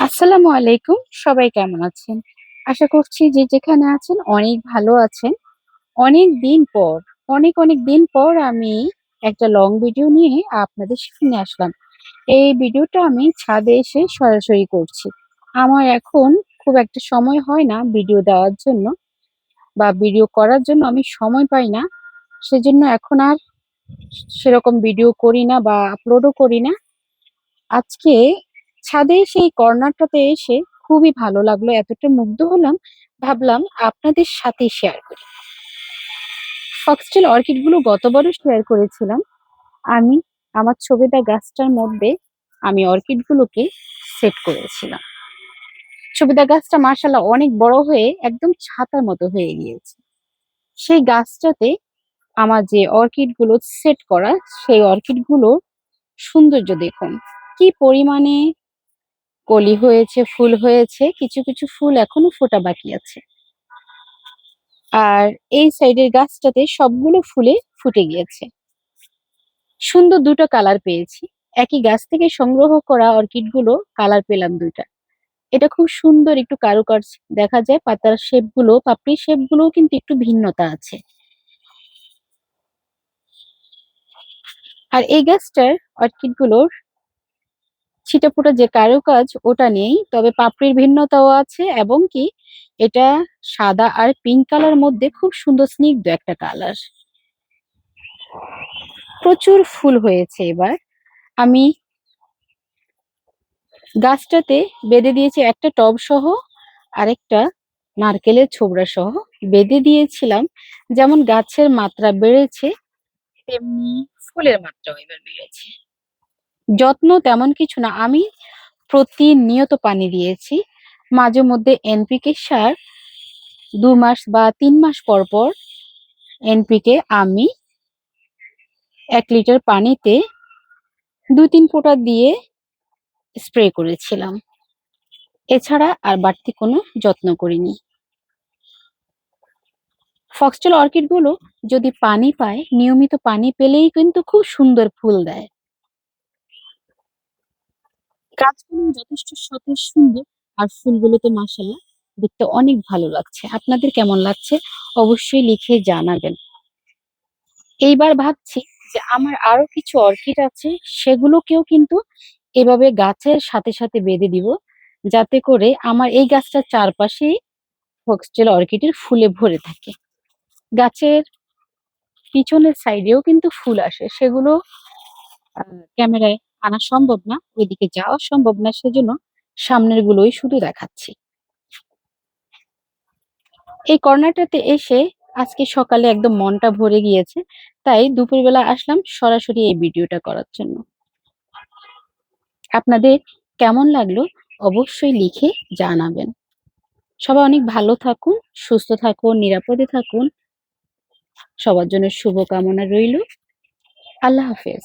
আসসালামু আলাইকুম, সবাই কেমন আছেন? আশা করছি যে যেখানে আছেন অনেক ভালো আছেন। অনেক দিন পর, অনেক অনেক দিন পর আমি একটা লং ভিডিও নিয়ে আপনাদের সামনে আসলাম। এই ভিডিওটা আমি ছাদে এসে সরাসরি করছি। আমার এখন খুব একটা সময় হয় না ভিডিও দেওয়ার জন্য বা ভিডিও করার জন্য আমি সময় পাই না। সেজন্য এখন আর সেরকম ভিডিও করি না বা আপলোডও করি না। আজকে ছাদে সেই কর্নারটাতে এসে খুবই ভালো লাগল, এতটা মুগ্ধ হলাম, ভাবলাম আপনাদের সাথে শেয়ার করি। ফক্সটেল অর্কিডগুলো গতবারও শেয়ার করেছিলাম। আমি, আমার ছবিটা গাছটার মধ্যে আমি অর্কিড গুলোকে সেট করেছিলাম ছবিদা গাছটা মার্শাল্লাহ অনেক বড় হয়ে একদম ছাতার মতো হয়ে গিয়েছে। সেই গাছটাতে আমার যে অর্কিডগুলো সেট করা, সেই অর্কিডগুলো সৌন্দর্য দেখুন, কি পরিমাণে কলি হয়েছে, ফুল হয়েছে, কিছু কিছু ফুল এখনও ফোটা বাকি আছে। আর এই সাইডের গাছটাতে সবগুলো ফুলে ফুটে গিয়েছে। সুন্দর দুটো কালার পেয়েছি। একই গাছ থেকে সংগ্রহ করা অর্কিডগুলো কালার পেলাম দুইটা। এটা খুব সুন্দর একটু কারুকার্য দেখা যায়, পাতার শেপগুলো পাপড়ির শেপগুলো কিন্তু একটু ভিন্নতা আছে। আর এই গাছটার অর্কিড গুলোর ছিটেফোঁটা যে কারুকাজ, ওটা নেই। তবে পাপড়ির ভিন্নতাও আছে এবং কি, এটা সাদা আর পিঙ্ক কালার মধ্যে খুব সুন্দর স্নিগ্ধ একটা কালার প্রচুর ফুল হয়েছে এবার। আমি গাছটাতে বেঁধে দিয়েছি একটা টব সহ আরেকটা নারকেলের ছোবড়া সহ। বেঁধে দিয়েছিলাম, যেমন গাছের মাত্রা বেড়েছে, তেমনি ফুলের মাত্রাও এবার বেড়েছে। যত্ন তেমন কিছু না, আমি প্রতিনিয়ত পানি দিয়েছি। মাঝে মধ্যে এনপিকে সার, দু মাস বা তিন মাস পর পর এনপিকে আমি এক লিটার পানিতে দু তিন ফোঁটা দিয়ে স্প্রে করেছিলাম। এছাড়া আর বাড়তি কোনো যত্ন করিনি। ফক্সটেল অর্কিডগুলো যদি পানি পায়, নিয়মিত পানি পেলেই কিন্তু খুব সুন্দর ফুল দেয়। গাছগুলো যথেষ্ট সতেজ, সুন্দর আর ফুলগুলো তো মাসাল্লাহ দেখতে অনেক ভালো লাগছে। আপনাদের কেমন লাগছে অবশ্যই লিখে জানাবেন। এইবার ভাবছি যে আমার আরও কিছু অর্কিড আছে, সেগুলোকেও কিন্তু এভাবে গাছের সাথে সাথে বেঁধে দিব, যাতে করে আমার এই গাছটার চারপাশেই ফক্সটেল অর্কিডের ফুলে ভরে থাকে। গাছের পিছনের সাইডেও কিন্তু ফুল আসে, সেগুলো ক্যামেরায় আনা সম্ভব না, ওইদিকে যাওয়া সম্ভব না, সেজন্য সামনের গুলোই শুধু দেখাচ্ছি। এই কর্নারটাতে এসে আজকে সকালে একদম মনটা ভরে গিয়েছে, তাই দুপুরবেলা আসলাম সরাসরি এই ভিডিওটা করার জন্য। আপনাদের কেমন লাগল অবশ্যই লিখে জানাবেন। সবাই অনেক ভালো থাকুন, সুস্থ থাকুন, নিরাপদে থাকুন। সবার জন্য শুভকামনা রইল। আল্লাহ হাফেজ।